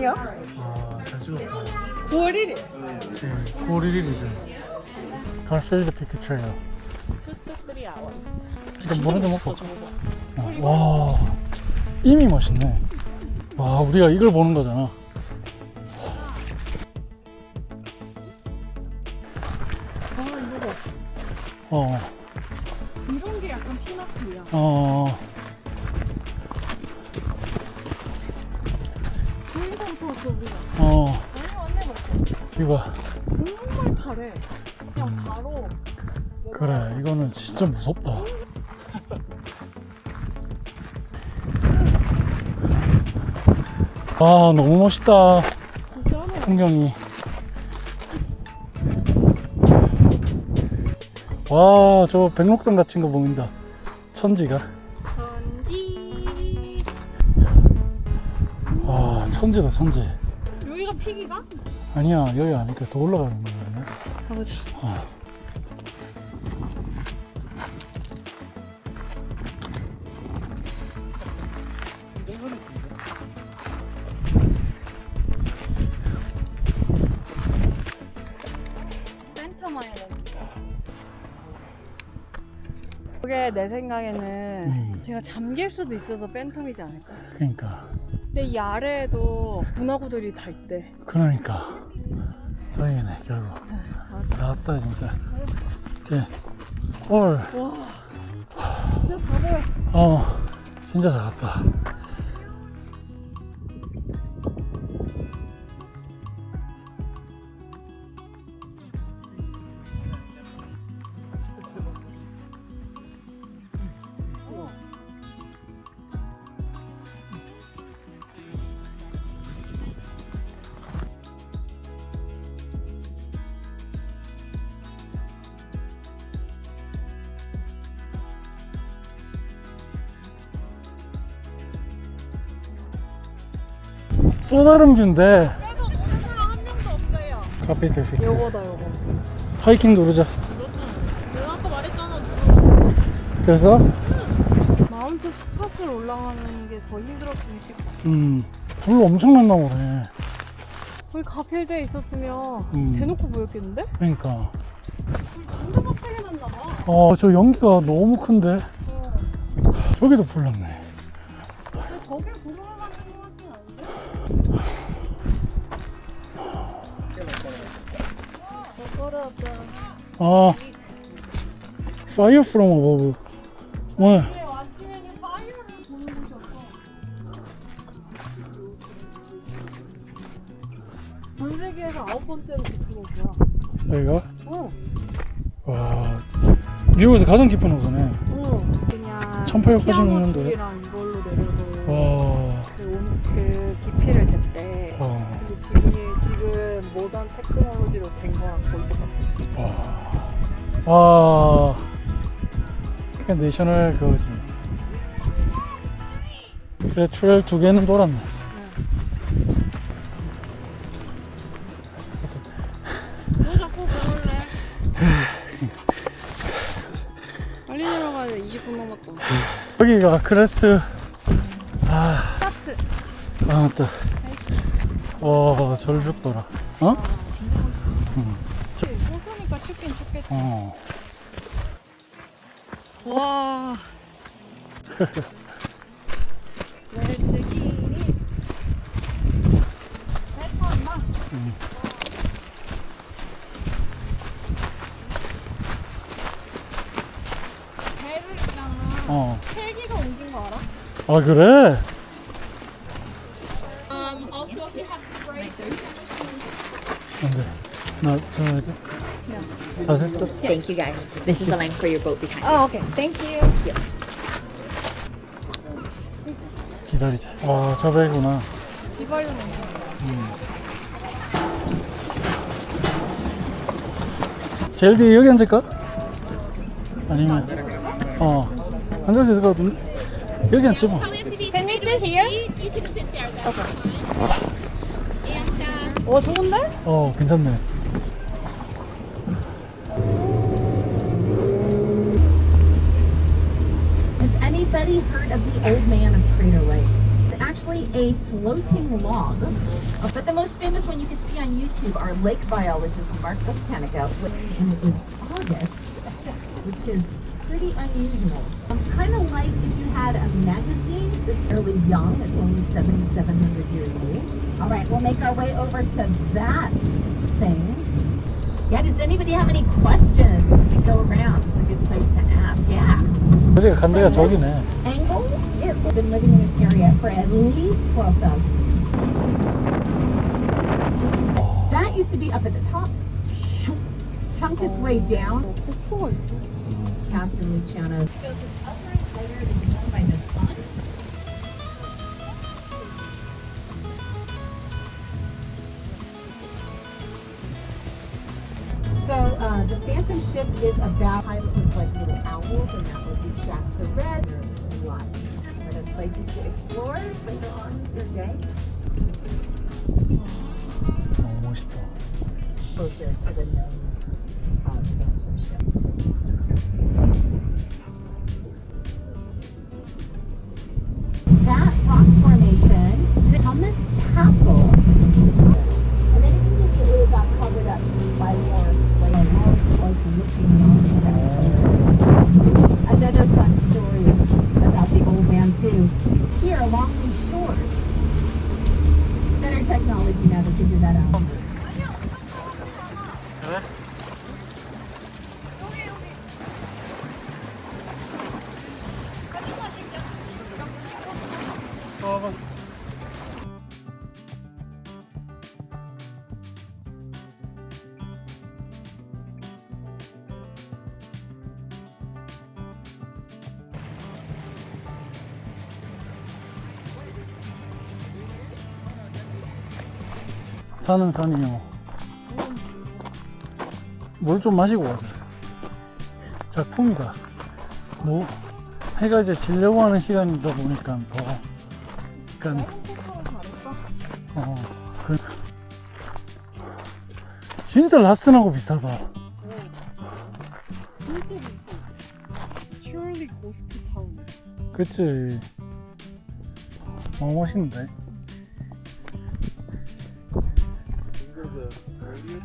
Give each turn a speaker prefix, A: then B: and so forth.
A: 언제예요?
B: 아, 잘 찍었다.
A: 9월 1일.
B: 네, 9월 1일이래. 갈필드 피크 트레일.
A: 투투쓰리 아워.
B: 일단 좀 먹고. 어, 와, 이미 멋있네. 와, 우리가 이걸 보는 거잖아.
A: 아 이거.
B: 어,
A: 이런 게 약간 피나트야.
B: 어,
A: 우리가.
B: 어,
A: 너무.
B: 이거.
A: 정말 잘해. 그냥 바로.
B: 그래, 이거는 진짜 무섭다. 와, 너무 멋있다.
A: 진짜 하네.
B: 풍경이. 와, 저 백록당 같은 거 보인다. 천지가. 와, 천지다, 천지.
A: 여기가 피기가?
B: 아니야, 여기 아니까 더 올라가는 거야.
A: 가보자.
B: 어.
A: 센터 마일랜드. 그게 내 생각에는
B: 음.
A: 제가 잠길 수도 있어서 팬텀이지 않을까?
B: 그러니까,
A: 근데 이 아래에도 분화구들이 다 있대.
B: 그러니까. 저희네, 결국.
A: 아,
B: 나왔다, 진짜. 이렇게, 올.
A: 와.
B: 어, 진짜 잘 왔다. 또 다른 뷰인데,
A: 그래도 보는 사람 한 명도 없어요.
B: 카피트 피크.
A: 요거다 요거.
B: 하이킹 누르자.
A: 내가 아까 말했잖아.
B: 그래서,
A: 마운트 스팟을 올라가는 게 더 힘들었으면 싶다.
B: 음, 불 엄청 났나 보네.
A: 거기 가필드에 있었으면
B: 음.
A: 대놓고 보였겠는데?
B: 그러니까.
A: 진짜 빡세게 났나 봐.
B: 어, 저 연기가 너무 큰데?
A: 어.
B: 저기도 불 났네. 아,
A: 곳이었어. 전 세계에서 아홉 번째로 깊은.
B: 여기가?
A: 어,
B: 와, 미국에서 가장 깊은 호수네.
A: 어. 그냥
B: 1886 년도에?
A: 피아노 이걸로 내려서
B: 와,
A: 모던 테크놀로지로 거의 똑같아.
B: 와. 와. 그게 내셔널 그거지. 그래, 트레일 두 개는 돌았네. 어떻지?
A: 너 자꾸 그럴래? 빨리 내려가야 돼. 20분 남았다.
B: 여기가 크레스트. 아,
A: 스타트.
B: 아, 맞다. 와, 절벽 봐라. 어?
A: 호수니까 춥긴 춥겠지.
B: 어.
A: 와.
B: 음.
A: 배를 있잖아.
B: 어.
A: 헬기가 옮긴 거 알아?
B: 아, 그래? 나 전화해야 돼? 다 됐어?
C: Thank you guys. This is the link for your boat behind.
A: 아, 오케이. 땡큐.
B: 기다리자. 와, 저 배구나.
A: 이발용
B: 제일 뒤에 여기 앉을까? 아니면, 어. 앉을 수 있을 것 같은데? 여기 앉지 뭐.
A: Can we sit here?
D: You can sit there. Uh,
A: 어, 좋은데?
B: 어, 괜찮네.
C: Anybody heard of the old man of Crater Lake? Actually,
E: actually a floating log. Uh, but the most famous one you can see on YouTube are lake biologist Mark Volcanica. And it is August, which is pretty unusual. Um, kind of like if you had a magazine that's fairly young, it's only 7,700 years old. All right, we'll make our way over to that thing. Yeah, does anybody have any questions we go around? It's a good place to ask. Yeah.
B: 우리가 간 데가 저기네.
E: Angle, yeah, we've been living in this area for at least 12,000. That used to be up at the top. Chunked its way down.
A: 어, 폭포가 있어.
E: Captain Luciano. ship is about pilot with like little owls, and that would be Shasta Red or Light. Are there places to explore later on your day?
B: Almost
E: Closer to the nose of the. That rock formation, Thomas Castle. Technology now to figure that out.
B: 산은 산이요. 물 좀 마시고 가자. 작품이다. 뭐 해가 이제 지려고 하는 시간이다 보니까 더 약간 어, 그 진짜 라스나고 비싸다.
A: 고스트 타운.
B: 그치? 너무 멋있는데?
A: 눈이